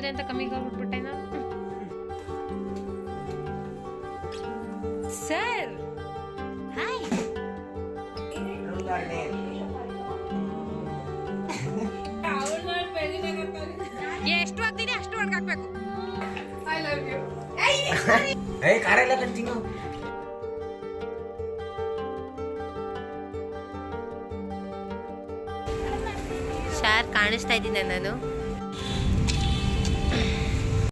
ಕೇಳ್ದೆ ಅಂತ ಕಮ್ಮಿ ನಾನು ಸರ್ ಹಾಯ್ ಎಷ್ಟು ಹಾಕ್ತೀನಿ ಅಷ್ಟು ಒಳಗೆ ಹಾಕ್ಬೇಕು ಏ ಕಾರೆಲ್ಲ ಕಂಟಿನ್ಯೂ ಶಾರ್ ಕಾಣಿಸ್ತಾ ಇದ್ದೀನಿ ನಾನು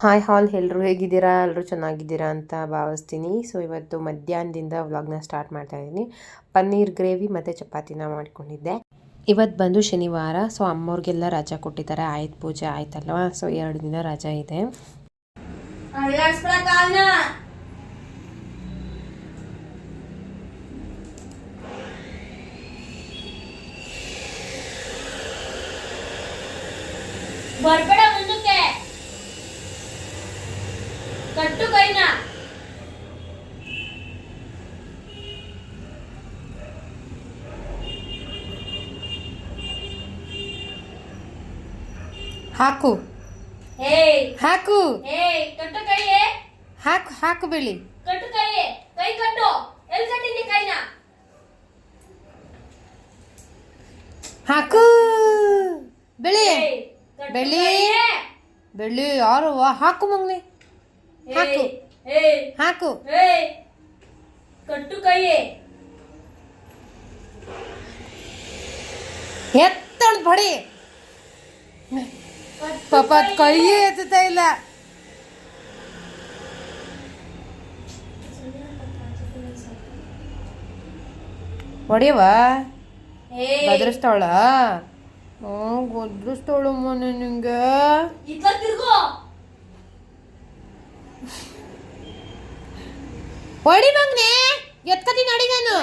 ಹಾಯ್ ಹಾಲ್ ಎಲ್ಲರೂ ಹೇಗಿದ್ದೀರಾ? ಎಲ್ಲರೂ ಚೆನ್ನಾಗಿದ್ದೀರಾ ಅಂತ ಭಾವಿಸ್ತೀನಿ. ಸೊ ಇವತ್ತು ಮಧ್ಯಾಹ್ನದಿಂದ ವ್ಲಾಗ್ನ ಸ್ಟಾರ್ಟ್ ಮಾಡ್ತಾ ಇದ್ದೀನಿ. ಪನ್ನೀರ್ ಗ್ರೇವಿ ಮತ್ತು ಚಪಾತಿನ ಮಾಡಿಕೊಂಡಿದ್ದೆ. ಇವತ್ತು ಬಂದು ಶನಿವಾರ ಸೊ ಅಮ್ಮವ್ರಿಗೆಲ್ಲ ರಜಾ ಕೊಟ್ಟಿದ್ದಾರೆ. ಆಯ್ತು ಪೂಜೆ ಆಯ್ತಲ್ವ? ಸೊ ಎರಡು ದಿನ ರಜಾ ಇದೆ. ಬರ್ಬೇಡ ಮುಂದಕ್ಕೆ ಕಟ್ಟು ಕೈನ ಹಾಕು ಏ ಹಾಕು ಹಾಕು ಹಾಕು ಬೆಳಿ ಕಟ್ಟು ಕೈಯೇ ಕೈ ಕಟ್ಟು ಎಲ್ಲಿ ಕಟ್ಟಿದ್ದಿ ಕೈನ ಹಾಕು ಬೆಳಿ ಬೆಳಿ. ಬೆಳ್ಳಿ ಯಾರು ಹಾಕು ಮಗ್ನೆ ಹಾಕು. ಹಾಕು. ಕಟ್ಟು ಕೈಯೇ. ಎತ್ತಣ್ ಬಡಿ. ಪಾಪ ಕೈಯೇ. ಎತ್ತುತ್ತಾ ಇಲ್ಲ. ಹೊಡಿಯವ ಬದ್ರಸ್ತಾವಳ? ಹ್ಞೂ ಗದ್ರಿಸ್ತಾವಳಮ್ಮ ನಿಂಗೆ ಇತ್ತ ತಿರ್ಗೋ ಹೊಡಿ ಮಗ್ನೆ ಎತ್ಕತಿ ನಡಿ ನಾನು.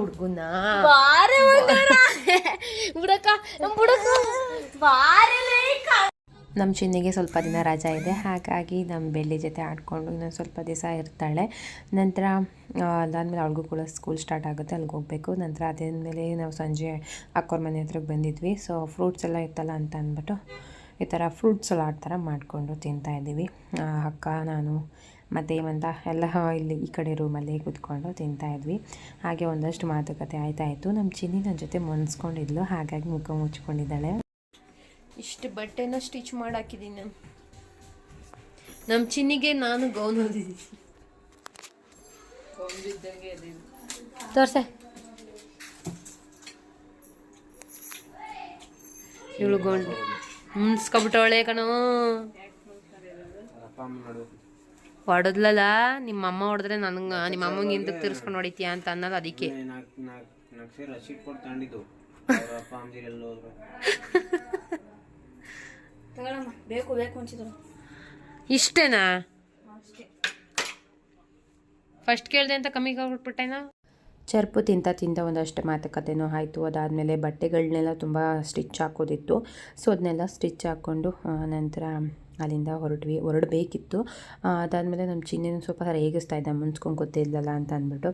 ಹುಡ್ಗುನ. ಬಾರೆ ಬಾರೆ ನಮ್ಮ ಚಿನ್ನಿಗೆ ಸ್ವಲ್ಪ ದಿನ ರಜಾ ಇದೆ. ಹಾಗಾಗಿ ನಮ್ಮ ಬೆಳ್ಳಿ ಜೊತೆ ಆಡಿಕೊಂಡು ಇನ್ನೊಂದು ಸ್ವಲ್ಪ ದಿವಸ ಇರ್ತಾಳೆ. ನಂತರ ಅದಾದಮೇಲೆ ಅದಾದ್ಮೇಲೆ ಅವಳಿಗೂ ಕೂಡ ಸ್ಕೂಲ್ ಸ್ಟಾರ್ಟ್ ಆಗುತ್ತೆ. ಅಲ್ಲಿಗೆ ಹೋಗಬೇಕು. ನಂತರ ಅದಾದಮೇಲೆ ನಾವು ಸಂಜೆ ಅಕ್ಕೋರ್ ಮನೆ ಹತ್ರಕ್ಕೆ ಬಂದಿದ್ವಿ. ಸೊ ಫ್ರೂಟ್ಸ್ ಎಲ್ಲ ಇತ್ತಲ್ಲ ಅಂತ ಅಂದ್ಬಿಟ್ಟು ಈ ಥರ ಫ್ರೂಟ್ ಸಲಾಡ್ ಥರ ಮಾಡಿಕೊಂಡು ತಿಂತಾ ಇದ್ದೀವಿ. ಅಕ್ಕ ನಾನು ಮತ್ತು ಏಮಂತ ಎಲ್ಲ ಇಲ್ಲಿ ಈ ಕಡೆ ರೂಮಲ್ಲಿ ಕೂತ್ಕೊಂಡು ತಿಂತಾ ಇದ್ವಿ. ಹಾಗೆ ಒಂದಷ್ಟು ಮಾತುಕತೆ ಆಯ್ತಾಯಿತು ನಮ್ಮ ಚಿನ್ನಿ ನನ್ನ ಜೊತೆ ಮುನ್ಸ್ಕೊಂಡಿದ್ಲು ಹಾಗಾಗಿ ಮುಖ ಮುಚ್ಕೊಂಡಿದ್ದಾಳೆ. ಇಷ್ಟು ಬಟ್ಟೆನ ಸ್ಟಿಚ್ ಮಾಡಾಕಿದ್ದೀನಿ ನಾನು. ನಮ್ಮ ಚಿನ್ನಿಗೆ ನಾನು ಗೌನ್ ಓದಿದ್ದೀನಿ ತೋರ್ಸೆ. ಇವಳು ಗೌನ್. ಮುನ್ಸ್ಕೊಬಿಟ್ಟವಳೆ ಕಣೋ. ಹೊಡೆದ್ಲಲ್ಲ ನಿಮ್ಮ ಅಮ್ಮ ಹೊಡೆದ್ರೆ ನನಗೆ ನಿಮ್ಮ ಅಮ್ಮಂಗೆ ಹಿಂದಕ್ಕೆ ತಿರ್ಸ್ಕೊಂಡು ಹೊಡಿತೀಯ ಅಂತ ಅನ್ನೋದು ಅದಕ್ಕೆ. ಬೇಕು ಬೇಕು ಅನ್ಸಿದ್ರು ಇಷ್ಟೇನಾ? ಫಸ್ಟ್ ಕೇಳ್ದೆ ಅಂತ ಕಮ್ಮಿ ಹೋಗ್ಬಿಟ್ಬಿಟ್ಟೆನಾ? ಚರ್ಪು ತಿಂತ ತಿಂತ ಒಂದಷ್ಟು ಮಾತುಕತೆನೂ ಆಯಿತು. ಅದಾದಮೇಲೆ ಬಟ್ಟೆಗಳನ್ನೆಲ್ಲ ತುಂಬ ಸ್ಟಿಚ್ ಹಾಕೋದಿತ್ತು. ಸೊ ಅದನ್ನೆಲ್ಲ ಸ್ಟಿಚ್ ಹಾಕ್ಕೊಂಡು ನಂತರ ಅಲ್ಲಿಂದ ಹೊರಟ್ವಿ, ಹೊರಡಬೇಕಿತ್ತು. ಅದಾದಮೇಲೆ ನಮ್ಮ ಚಿನ್ನಿನ ಸ್ವಲ್ಪ ರೇಗಿಸ್ತಾ ಇದ್ದ, ಮುನ್ಸ್ಕೊಂಡು ಗೊತ್ತಿಲ್ಲಲ್ಲ ಅಂತ ಅಂದ್ಬಿಟ್ಟು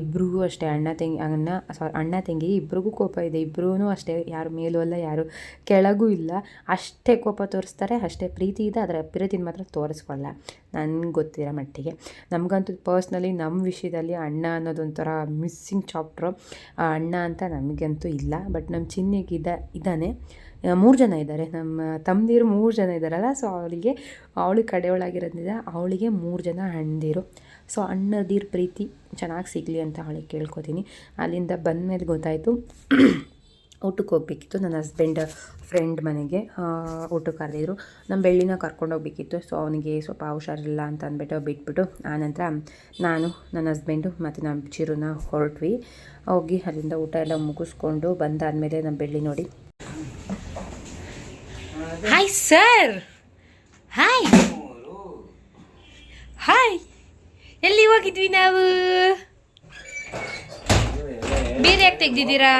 ಇಬ್ಬರಿಗೂ ಅಷ್ಟೇ ಅಣ್ಣ ತಂಗಿ, ಅಣ್ಣ ಸಾರಿ ಅಣ್ಣ ತಂಗಿ, ಇಬ್ರಿಗೂ ಕೋಪ ಇದೆ. ಇಬ್ಬರೂ ಅಷ್ಟೇ, ಯಾರು ಮೇಲೂ ಅಲ್ಲ, ಯಾರು ಕೆಳಗೂ ಇಲ್ಲ. ಅಷ್ಟೇ ಕೋಪ ತೋರಿಸ್ತಾರೆ, ಅಷ್ಟೇ ಪ್ರೀತಿ ಇದೆ ಅದರ ಪ್ರೀತಿನ ಮಾತ್ರ ತೋರಿಸ್ಕೊಳ್ಳ ನನಗೆ ಗೊತ್ತಿರೋ ಮಟ್ಟಿಗೆ. ನಮಗಂತೂ ಪರ್ಸ್ನಲಿ ನಮ್ಮ ವಿಷಯದಲ್ಲಿ ಅಣ್ಣ ಅನ್ನೋದೊಂಥರ ಮಿಸ್ಸಿಂಗ್ ಚಾಪ್ಟ್ರು. ಅಣ್ಣ ಅಂತ ನಮಗಂತೂ ಇಲ್ಲ. ಬಟ್ ನಮ್ಮ ಚಿನ್ನಿಗೆ ಇದ ಇದ್ದಾನೆ ಮೂರು ಜನ ಇದ್ದಾರೆ. ನಮ್ಮ ತಮ್ಮದಿರು ಮೂರು ಜನ ಇದ್ದಾರಲ್ಲ ಸೊ ಅವಳಿಗೆ, ಅವಳು ಕಡೆಯೊಳಗಿರೋದ್ರಿಂದ ಅವಳಿಗೆ ಮೂರು ಜನ ಅಣ್ಣದಿರು. ಸೊ ಅಣ್ಣದಿರ ಪ್ರೀತಿ ಚೆನ್ನಾಗಿ ಸಿಗಲಿ ಅಂತ ಅವಳಿಗೆ ಕೇಳ್ಕೊತೀನಿ. ಅಲ್ಲಿಂದ ಬಂದ ಮೇಲೆ ಗೊತ್ತಾಯಿತು, ಊಟಕ್ಕೆ ಹೋಗ್ಬೇಕಿತ್ತು. ನನ್ನ ಹಸ್ಬೆಂಡ್ ಫ್ರೆಂಡ್ ಮನೆಗೆ ಊಟ ಊಟಕ್ಕೆ ಕರೆದಿದ್ರು. ನಮ್ಮ ಬೆಳ್ಳಿನ ಕರ್ಕೊಂಡು ಹೋಗ್ಬೇಕಿತ್ತು. ಸೊ ಅವನಿಗೆ ಸ್ವಲ್ಪ ಹುಷಾರಿಲ್ಲ ಅಂತ ಅಂದ್ಬಿಟ್ಟು ಬಿಟ್ಬಿಟ್ಟು ಆನಂತರ ನಾನು, ನನ್ನ ಹಸ್ಬೆಂಡು ಮತ್ತು ನಮ್ಮ ಚಿರುನ ಹೊರಟ್ವಿ. ಹೋಗಿ ಅಲ್ಲಿಂದ ಊಟ ಎಲ್ಲ ಮುಗಿಸ್ಕೊಂಡು ಬಂದಾದಮೇಲೆ ನಮ್ಮ ಬೆಳ್ಳಿ ನೋಡಿ. ಹಾಯ್ ಸರ್ ಹಾಯ್ ಹಾಯ್ ಎಲ್ಲಿ ಹೋಗಿದ್ವಿ ನಾವು? ಬೇರೆ ಯಾಕೆ ತೆಗ್ದಿದ್ದೀರಾ?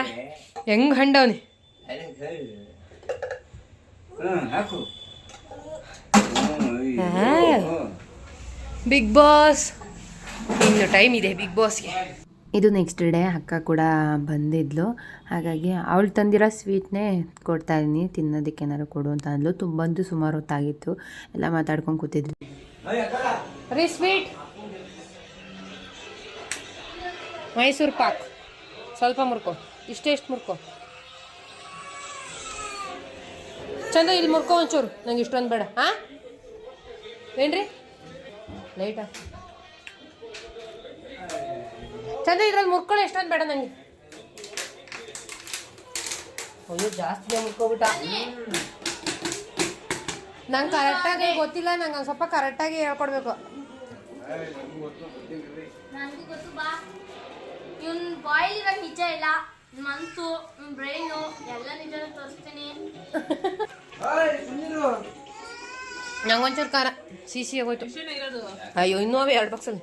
ಹೆಂಗ್ ಹಂಡವನಿ? Bigg Boss. ಇನ್ನು ಟೈಮ್ ಇದೆ ಬಿಗ್ ಬಾಸ್ಗೆ. ಇದು ನೆಕ್ಸ್ಟ್ ಡೇ ಅಕ್ಕ ಕೂಡ ಬಂದಿದ್ಲು. ಹಾಗಾಗಿ ಅವಳು ತಂದಿರೋ ಸ್ವೀಟ್ನೇ ಕೊಡ್ತಾ ಇದ್ದೀನಿ. ತಿನ್ನೋದಕ್ಕೆ ಏನಾರು ಕೊಡು ಅಂತ ಅಂದ್ಲು. ತುಂಬಂದು ಸುಮಾರು ಹೊತ್ತಾಗಿತ್ತು. ಎಲ್ಲ ಮಾತಾಡ್ಕೊಂಡು ಕೂತಿದ್ವಿ. ರೀ ಸ್ವೀಟ್ ಮೈಸೂರು ಪಾಕ್. ಸ್ವಲ್ಪ ಮುರ್ಕೋ. ಇಷ್ಟೇ ಮುರ್ಕೋ ಮುರ್ಕೊ. ಚಂದ ಇಲ್ಲಿ ಮುರ್ಕೋ ಒಂಚೂರು. ನಂಗೆ ಇಷ್ಟೊಂದು ಬೇಡ. ಹಾಂ? ಏನ್ರಿ? ಲೈಟಾ ಚಂದ ಇದ್ರಲ್ಲಿ ಮುರ್ಕೊಳ್ಳೋ ಎಷ್ಟೊಂದು ಬೇಡ ನನಗೆ ಅಯ್ಯೋ ಜಾಸ್ತಿ ಮುರ್ಕೊಬಿಟ್ಟ. ನಂಗೆ ಕರೆಕ್ಟಾಗಿ ಗೊತ್ತಿಲ್ಲ ನಂಗೆ ಒಂದು ಸ್ವಲ್ಪ ಕರೆಕ್ಟಾಗಿ ಹೇಳ್ಕೊಡ್ಬೇಕು. ನನಗೂ ಗೊತ್ತು ಬಾ. ಇವನ್ ಬಾಯ್ಲ್ ಇರೋ ನಿಜ ಇಲ್ಲ ಮನ್ಸು ಬ್ರೈನು ಎಲ್ಲ ನಿಜ ತೋರಿಸ್ತೀನಿ. ನಂಗೊಂಚೂರು ಖಾರ. ಸಿಸಿ ಆಗೋಯ್ತು. ಅಯ್ಯೋ ಇನ್ನೂ ಅವೆ ಎರಡು ಬಾಕ್ಸಲ್ಲಿ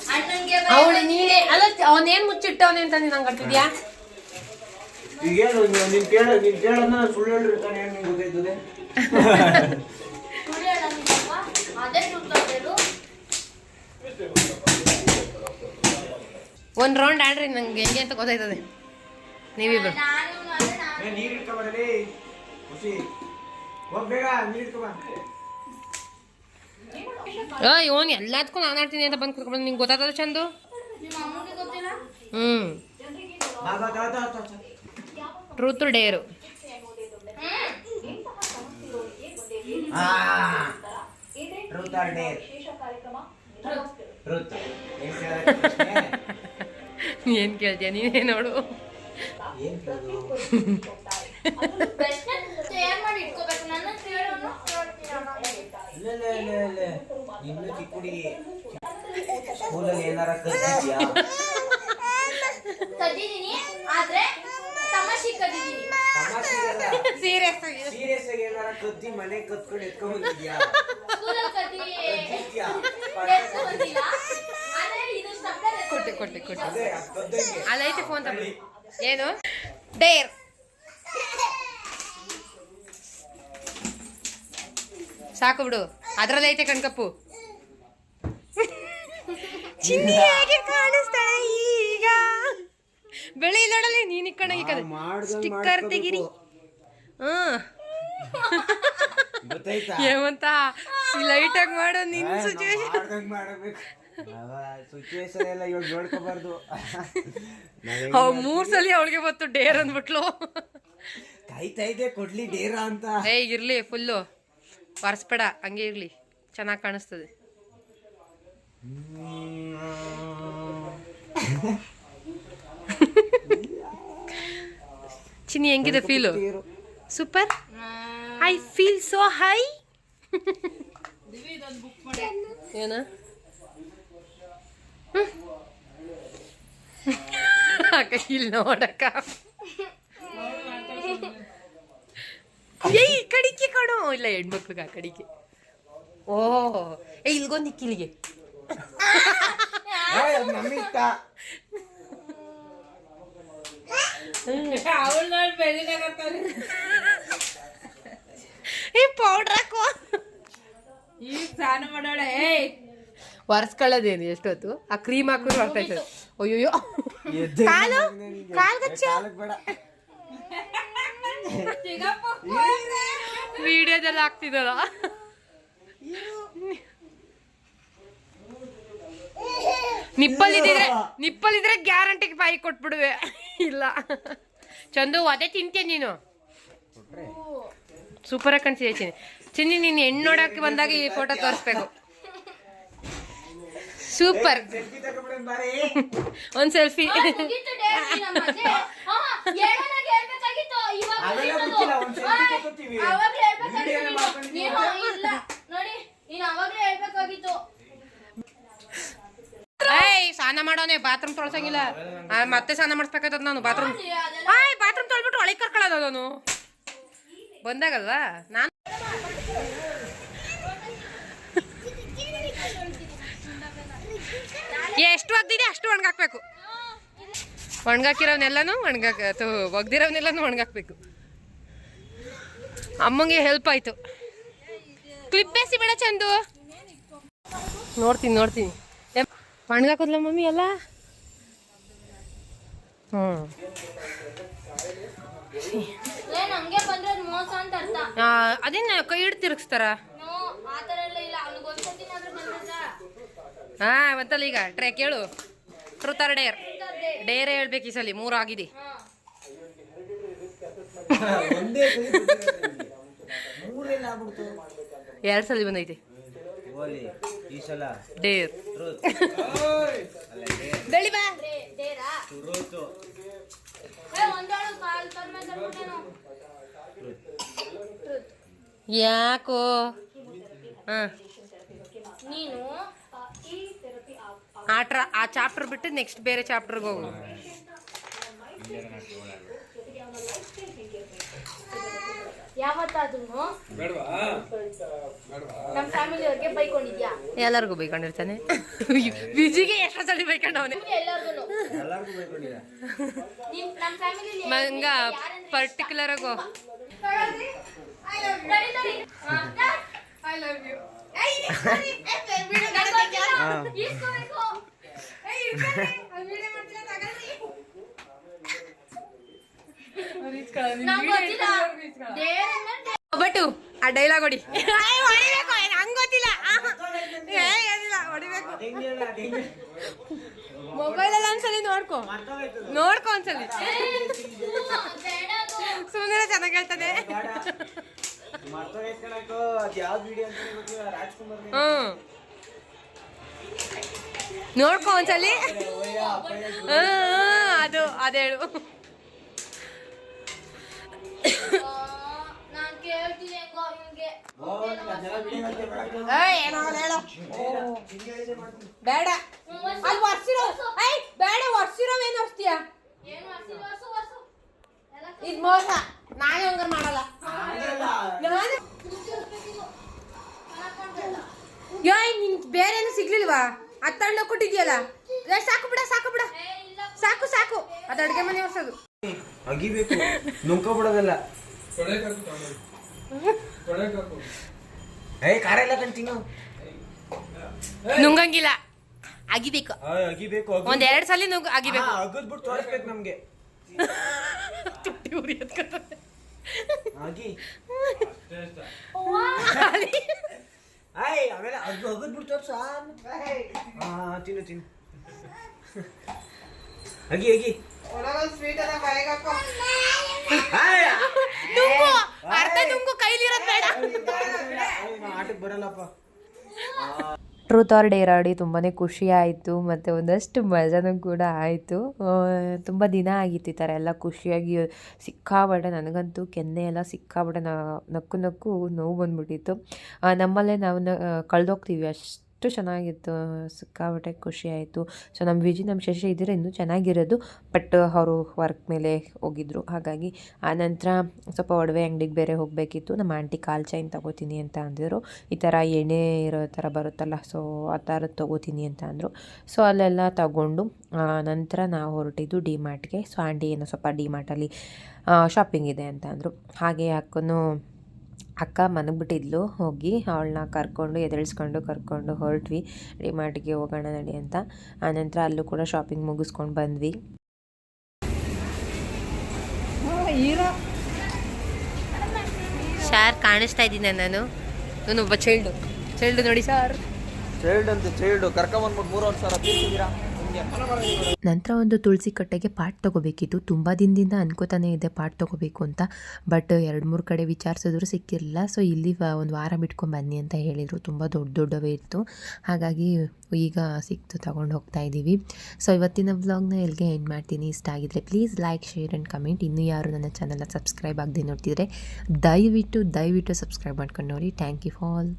ಅವಳು ನೀನೇ ಅಲ್ಲ ಅವನೇನ್ ಮುಚ್ಚಿಟ್ಟವನೇ ಅಂತ ನೀನು ಹಂಗೆ ಅಂತಿದ್ಯಾ? ಈಗೇನು ನೀನ್- ನೀನ್ ಕೇಳ ನೀನ್ ಕೇಳನ್ನ ಸುಳ್ಳು ಹೇಳಿರ್ತಾನೆ ಏನ್ ನಿಂಗೆ ಗೊತ್ತಾಯ್ತದೆ? ಸುಳ್ಳು ಹೇಳಂಗಿಲ್ಲಪ್ಪ ಅದೇ ಸುಳ್ಳು ಒಂದು ರೌಂಡ್ ಆಡ್ರಿ ನಂಗೆ ಹೆಂಗೆ ಅಂತ ಗೊತ್ತಾಯ್ತದೆ. ನೀವಿಬ್ರು. ನೀರ್ ಇಟ್ಕೊಬರಲಿ ಖುಷಿ ಹೋಗ್ ಬೇಗ ನೀರ್ ಇಟ್ಕೊಬ ಇವನು ಎಲ್ಲದಕ್ಕೂ ನಾನು ಆಡ್ತೀನಿ ಅಂತ ಬಂದು ಕುತ್ಕೊಂಡು ನಿಂಗೆ ಗೊತ್ತಾಗ್ತದ ಚಂದು? ಹ್ಞೂ ತಾ. Truth dare? ಏನು ಕೇಳ್ತೀಯ? ನೀನೇ ನೋಡು ಏನ್ ಕೇಳೋದು ಪ್ರಶ್ನೆ ತಯಾರು ಮಾಡಿ ಇಟ್ಕೋಬೇಕು ನನ್ನ ಕೇಳೋನು ಕೇಳ್ತೀನಿ ನಾನು. ಇಲ್ಲ ಇಲ್ಲ ಇಲ್ಲ ಇಲ್ಲ ಇನ್ನು ಚಿಕ್ಕ ಹುಡುಗಿ ಸ್ಕೂಲಲ್ಲಿ ಏನಾರ ಕಲ್ತಿದ್ಯಾ? ಕದ್ದಿದ್ದೀನಿ ಆದ್ರೆ ತಮಾಷೆ ಕದ್ದಿದ್ದೀನಿ. ಸೀರಿಯಸ್ ಆಗಿ ಸೀರಿಯಸ್ ಆಗಿ ಏನಾರ ಕದ್ದಿ ಮನೆ ಕತ್ಕೊಂಡು ಎತ್ಕೊಂಡ್ ಬಂದಿದ್ಯಾ ಸ್ಕೂಲಲ್ಲಿ ಕದ್ದಿ ಕದ್ದಿದ್ಯಾ? ಎತ್ತು ಬಂದಿಲ್ಲ ಆದ್ರೆ ಇದು ಸ್ಟಪ್ಲರ್ ಕೊಟ್ಟೆ ಕೊಟ್ಟೆ ಕೊಟ್ಟೆ. ಅದೇ ಅದ್ ಅಲ್ಲೈತೆ ಫೋನ್ ತಗೊಳ್ಳಿ. ಏನು? ಡೇರ್ ಸಾಕು ಬಿಡು. ಅದ್ರಲ್ಲೈತೆ ಕಣ್ಕಪ್ಪು. ಚಿನ್ನಿ ಹೇಗೆ ಕಾಣಿಸ್ತಾಳೆ ಈಗ. ಬೆಳಿ ನೋಡಲಿ ನೀನ್ ಇಕ್ಕಣ ಈಗ ಸ್ಟಿಕ್ಕರ್ ತೆಗಿರಿ. ಹ್ಮ್ ಹೇಮಂತ ಲೈಟ್ ಆಗಿ ಮಾಡೋ ನಿನ್ ಸಿಚುವೇಶನ್ ಸಿಚುವೇಶನ್ ಎಲ್ಲ ಇವಾಗ ನೋಡ್ಕೋಬಾರ್ದು. ಅವ್ ಮೂರ್ ಸಲ ಅವಳಿಗೆ ಬತ್ತು ಡೇರ್ ಅಂದ್ಬಿಟ್ಲು. ಕಾಯ್ತಾ ಇದೆ ಕೊಡ್ಲಿ ಡೇರ ಅಂತ. ಏ ಇರ್ಲಿ ಫುಲ್ಲು ಒರೆಸ್ಬೇಡ ಹಂಗೆ ಇರ್ಲಿ. ಚೆನ್ನಾಗಿ ಕಾಣಿಸ್ತದೆ. ಚಿನ್ನಿ ಹೆಂಗಿದೆ feel super I feel so high ಏನ? ಅಕ್ಕ ಇಲ್ಲಿ ನೋಡಕ್ಕ. ಏಯ್ ಕಡಿಕೆ ಕಣೋ. ಇಲ್ಲ ಹೆಣ್ಮಕ್ಳಿಗೆ ಆ ಕಡಿಕೆ. ಓ ಏ ಇಲ್ಗೊಂದು ಇಕ್ಕಿಲಿಗೆ. ನಮ್ಮಿಷ್ಟ ಈ ಪೌಡ್ರ್ ಹಾಕೋ ಈಗ ಸ್ನಾನ ಮಾಡೋಳೆ ಏಯ್ ಒರೆಸ್ಕೊಳ್ಳೋದೇನು ಎಷ್ಟೊತ್ತು ಆ ಕ್ರೀಮ್ ಹಾಕಿದ್ರು ಹೊರ್ತಾಯ್ತದೆ ಅಯ್ಯೋ ಕಾಲು ಕಾಲ್ಗಚ್ಚ ವಿಡಿಯೋದಲ್ಲಿ ಹಾಕ್ತಿದ್ದಲ್ಲ ನಿಪ್ಪಲ್ಲಿದ್ರೆ ನಿಪ್ಪಲ್ಲಿದ್ರೆ ಗ್ಯಾರಂಟಿಗೆ ಬಾಯಿ ಕೊಟ್ಬಿಡುವೆ. ಇಲ್ಲ. ಚಂದು ಅದೇ ತಿಂತೀಯ ನೀನು. ಸೂಪರ್ ಆಗಿ ಕಾಣಿಸಿದೆ ಚಿನ್ನಿ. ಚಿನ್ನಿ ನೀನು ಹೆಣ್ಣು ನೋಡಕ್ಕೆ ಬಂದಾಗ ಈ ಫೋಟೋ ತೋರಿಸ್ಬೇಕು. ಸೂಪರ್ ಸೆಲ್ಫಿ ತಗೊಂಡ್ಬಿಡೋಣ ಬಾರಿ ಒಂದ್ ಸೆಲ್ಫಿ ಮುಗೀತು ಡೇಟ್ ನಮ್ಮ ಅಜ್ಜಿ. ಹಾ, ಹೇಳೋನಾಗ್ ಹೇಳ್ಬೇಕಾಗಿತ್ತು. ಇವಾಗ ಅವೆಲ್ಲ ಮುಗೀತದು. ಗೊತ್ತಿಲ್ಲ, ಒಂದ್ selfie ಆ, ತಗೊತೀವಿ. ಅವಾಗ್ಲೇ ಹೇಳ್ಬೇಕಾಗಿತ್ತು ವಿಡಿಯೋನೇ ನೀನು. ಮಾಡ್ಕೊಂಡಿದ್ದೀವಿ. ನೀನು ಇಲ್ಲ ನೋಡಿ ನೀನು ಅವಾಗ್ಲೇ ಹೇಳ್ಬೇಕಾಗಿತ್ತು ಏಯ್ ಸ್ನಾನ ಮಾಡೋನೆ ಬಾತ್ರೂಮ್ ತೊಳ್ಸಂಗಿಲ್ಲ. ಮತ್ತೆ ಸ್ನಾನ ಮಾಡಿಸ್ಬೇಕಾಯ್ತದ ನಾನು ಬಾತ್ರೂಮ್ ಐ ಆಯ್ ಬಾತ್ರೂಮ್ ತೊಳ್ಬಿಟ್ಟು ಒಳಗೆ ಕರ್ಕೊಳ್ಳೋದು ಅದನು ಬಂದಾಗಲ್ವಾ? ನಾನು ಎಷ್ಟು ಒಗ್ದಿದೆ ಅಷ್ಟು ಒಣಗಾಕ್ಬೇಕು. ಒಣಗಾಕಿರೋನೆಲ್ಲನೂ ಒಣಗಾಕ ಒಗ್ದಿರೋನೆಲ್ಲನೂ ಒಣಗಾಕ್ಬೇಕು. ಅಮ್ಮಂಗೆ ಹೆಲ್ಪ್ ಆಯ್ತು. ಕ್ಲಿಪ್ ಬೇಸಿ ಬೇಡ ಚಂದು. ನೋಡ್ತೀನಿ ನೋಡ್ತೀನಿ. ಒಣಗಾಕೋದ್ಲ ಮಮ್ಮಿ ಎಲ್ಲ? ಹ್ಞೂ ಏನ್ ಹಂಗೆ ಬಂದ್ರೆ ಮೋಸ ಅಂತ ಅರ್ಥ. ಅದೇನು ಕೈ ಹಿಡ್ ತಿರುಗಿಸ್ತಾರ? ಹಾ ಮತ್ತಲ್ಲ ಈಗ. ಟ್ರೇ ಕೇಳು. ಟ್ರೂತಾರ ಡೇರ್. ಡೇರೇ ಹೇಳ್ಬೇಕು ಈ ಸಲ. ಮೂರು ಆಗಿದೆ. ಎರಡು ಸಲ ಬಂದೈತಿ. ಓಲಿ ಈ ಸಲ ಡೇರ್. ಟ್ರೂತ್ ಅಲ್ಲ ಬೆಳಿ ಬಾ ಡೇರಾ? ಟ್ರೂತು ಏ ಒಂದಾಳು ಕಾಲ್ ಕರ್ಮೆ ತರ್ಬಿಟ್ಟೇನು ಯಾಕೋ? ಹಾಂ. ನೀನು? ಆ ಟ್ರ ಆ ಚಾಪ್ಟರ್ ಬಿಟ್ಟು ನೆಕ್ಸ್ಟ್ ಬೇರೆ ಚಾಪ್ಟರ್ಗೆ ಹೋಗು. ಯಾವತ್ತಾದ್ರೂ ನಮ್ಮ ಫ್ಯಾಮಿಲಿ ಅವ್ರಿಗೆ ಬೈಕೊಂಡಿದ್ಯಾ? ಎಲ್ಲರಿಗೂ ಬೈಕೊಂಡಿರ್ತಾನೆ. ವಿಜಿಗೆ ಎಷ್ಟೋ ಸಲ ಬೈಕೊಂಡವನೆ. ಎಲ್ಲರಿಗೂ ಎಲ್ಲರಿಗೂ ಬೈಕೊಂಡಿರ ನಿಮ್ ನಮ್ಮ ಫ್ಯಾಮಿಲಿ ಮಂಗ ಪರ್ಟಿಕ್ಯುಲರ್ ಆಗೋ. ಬಟ್ಟು ಆ ಡೈಲಾಗ್ ಹೊಡಿ ಹೊಡಿಬೇಕು ಹಂಗ ಗೊತ್ತಿಲ್ಲ ಏ, ಏನಿಲ್ಲ ಹೊಡಿಬೇಕು ಮೊಬೈಲ್ ಎಲ್ಲ ಒಂದ್ಸಲಿ ನೋಡ್ಕೊ ನೋಡ್ಕೊ ಒಂದ್ಸಲಿ ಸುಂದರ ಚೆನ್ನಾಗಿ ಹೇಳ್ತಾನೆ ಮರ್ತೋಯ್ತು ಅದು ಯಾವ್ದು ವಿಡಿಯೋ ಅಂತ ಗೊತ್ತಿಲ್ಲ ರಾಜ್ಕುಮಾರ್ ಹ್ಮ್ ನೋಡ್ಕೊ ಒಂದ್ಸಲಿ ಹ್ಮ್, ಅದು ಅದೇಳು ಬೇಡ ಅಲ್ಲಿ ವರ್ಸಿರೋ ಐ ಬೇಡ. ಒರ್ಸಿರೋ ಏನ್ ಏನು ಇದ್ ವರ್ಷ ವರ್ಷ ಎಲ್ಲ ಇದು ಮೋಸ. ನಾನು ಹಂಗಾರ ಮಾಡಲ್ಲ. ನಾನು ಯೋಯ್ ನಿನ್ ಬೇರೆ ಏನು ಸಿಗ್ಲಿಲ್ವಾ? ತಗೊಂಡು ಕೊಟ್ಟಿದ್ಯಲ್ಲ? ಏ, ಸಾಕು ಬಿಡ ಸಾಕು ಬಿಡ. ಸಾಕು ಸಾಕು. ಅದು ಅಡುಗೆ ಮನೆ ಒರ್ಸೋದು. ಅಗಿಬೇಕು. ನುಂಕೋಬಿಡೋದಲ್ಲ ಏಯ್ ಖಾರ ಇಲ್ಲ ಕಂಟಿನ್ಯೂ ನುಂಗಂಗಿಲ್ಲ ಅಗಿಬೇಕು ಅಗಿಬೇಕು ಒಂದ್ ಎರಡ್ ಸಲ ನುಂಗ್ ಅಗಿಬೇಕು ಅಗದ್ಬಿಟ್ಟು ತೋರಿಸ್ಬೇಕು ನಮ್ಗೆ ತುಟ್ಟಿ ಉರಿ ಎತ್ಕೊತದೆ. ಅಗಿ ಅಲ್ಲಿ. ಆಯ್ ಆಮೇಲೆ ಅಗ್ ಅಗದ್ಬಿಟ್ಟು ತೋರ್ಸ ಹಾ ತಿನ್ನು ತಿನ್ನು ಅಗಿ ಅಗಿ ಆಯ್, ನುಂಗು ಅರ್ಧ ನುಂಗು ಕೈಲಿರೋದ್ ಬೇಡ ಆಯ್, ನಾ ಆಟಕ್ಕೆ ಬರಲ್ಲಪ್ಪ ಟ್ರೂತ್ ಆರ್ ಡೇರ್ ಆಡಿ ತುಂಬಾ ಖುಷಿ ಆಯಿತು, ಮತ್ತು ಒಂದಷ್ಟು ಮಜಾನೂ ಕೂಡ ಆಯಿತು. ತುಂಬ ದಿನ ಆಗಿತ್ತು ಈ ಥರ ಎಲ್ಲ ಖುಷಿಯಾಗಿ ಸಿಕ್ಕಾಬಟ್ಟೆ ನನಗಂತೂ ಕೆನ್ನೆ ಎಲ್ಲ ಸಿಕ್ಕಾಬಟ್ಟೆ ನಕ್ಕು ನಕ್ಕು ನೋವು ಬಂದ್ಬಿಟ್ಟಿತ್ತು. ನಮ್ಮಲ್ಲೇ ನಾವು ಕಳೆದೋಗ್ತೀವಿ ಅಷ್ಟು. ಚೆನ್ನಾಗಿತ್ತು ಸಿಕ್ಕಾಬಟ್ಟೆ ಖುಷಿ ಆಯಿತು. ಸೊ ನಮ್ಮ ವಿಜಿ ನಮ್ಮ ಶಶಿ ಇದ್ದರೆ ಇನ್ನೂ ಚೆನ್ನಾಗಿರೋದು. ಬಟ್ ಅವರು ವರ್ಕ್ ಮೇಲೆ ಹೋಗಿದ್ರು. ಹಾಗಾಗಿ ಆನಂತರ ಸ್ವಲ್ಪ ಒಡವೆ ಅಂಗಡಿಗೆ ಬೇರೆ ಹೋಗಬೇಕಿತ್ತು. ನಮ್ಮ ಆಂಟಿ ಕಾಲ್ ಚೈನ್ ತಗೋತೀನಿ ಅಂತ ಅಂದಿದ್ರು. ಈ ಥರ ಎಣ್ಣೆ ಇರೋ ಥರ ಬರುತ್ತಲ್ಲ ಸೊ ಆ ಥರದ್ದು ತೊಗೋತೀನಿ ಅಂತ ಅಂದರು. ಸೊ ಅಲ್ಲೆಲ್ಲ ತಗೊಂಡು ಆ, ನಂತರ ನಾವು ಹೊರಟಿದ್ದು ಡಿ ಮಾರ್ಟ್ಗೆ. ಸೊ ಆಂಟಿ ಏನೋ ಸ್ವಲ್ಪ ಡಿ ಮಾರ್ಟಲ್ಲಿ ಶಾಪಿಂಗ್ ಇದೆ ಅಂತ ಅಂದರು. ಹಾಗೆ ಅಕ್ಕನು ಅಕ್ಕ ಮನಗ್ಬಿಟ್ಟಿದ್ಲು ಹೋಗಿ ಅವಳನ್ನ ಕರ್ಕೊಂಡು ಎದುರಿಸ್ಕೊಂಡು ಕರ್ಕೊಂಡು ಹೊರಟ್ವಿ. ಡಿಮಾರ್ಟ್ಗೆ ಹೋಗೋಣ ನಡಿ ಅಂತ. ಆನಂತರ ಅಲ್ಲೂ ಕೂಡ ಶಾಪಿಂಗ್ ಮುಗಿಸ್ಕೊಂಡು ಬಂದ್ವಿ. ಸಾರ್ ಕಾಣಿಸ್ತಾ ಇದ್ದೀನಿ ನಾನು. ನಾನು ಒಬ್ಬ ಚೈಲ್ಡು ಚೈಲ್ಡ್ ನೋಡಿ ಸಾರ್. ಚೈಲ್ಡ್ ಅಂತ ಚೈಲ್ಡ್ ಕರ್ಕೊಂಬಂದ್ಬಿಟ್ಟು ಮೂರು ಸಾವಿರ ತೀರ್ಸಿದ್ದೀರಾ ನಂತರ ಒಂದು ತುಳಸಿ ಕಟ್ಟೆಗೆ ಪಾಟ್ ತೊಗೋಬೇಕಿತ್ತು. ತುಂಬ ದಿನದಿಂದ ಅನ್ಕೋತಾನೆ ಇದೆ ಪಾಟ್ ತೊಗೋಬೇಕು ಅಂತ. ಬಟ್ ಎರಡು ಮೂರು ಕಡೆ ವಿಚಾರಿಸಿದ್ರು ಸಿಕ್ಕಿರಲಿಲ್ಲ ಸೊ ಇಲ್ಲಿ ಒಂದು ವಾರ ಬಿಟ್ಕೊಂಡು ಬನ್ನಿ ಅಂತ ಹೇಳಿದರು. ತುಂಬ ದೊಡ್ಡ ದೊಡ್ಡವೇ ಇತ್ತು. ಹಾಗಾಗಿ ಈಗ ಸಿಕ್ತು, ತಗೊಂಡು ಹೋಗ್ತಾ ಇದ್ದೀವಿ ಸೊ ಇವತ್ತಿನ ವ್ಲಾಗ್ನ ಎಲ್ಲಿಗೆ ಎಂಡ್ ಮಾಡ್ತೀನಿ. ಇಷ್ಟ ಆಗಿದ್ರೆ please like share and comment ಇನ್ನೂ ಯಾರು ನನ್ನ ಚಾನಲ್ನ ಸಬ್ಸ್ಕ್ರೈಬ್ ಆಗದೆ ನೋಡ್ತಿದ್ರೆ ದಯವಿಟ್ಟು ದಯವಿಟ್ಟು ಸಬ್ಸ್ಕ್ರೈಬ್ ಮಾಡ್ಕೊಂಡು ನೋಡಿ. Thank you fall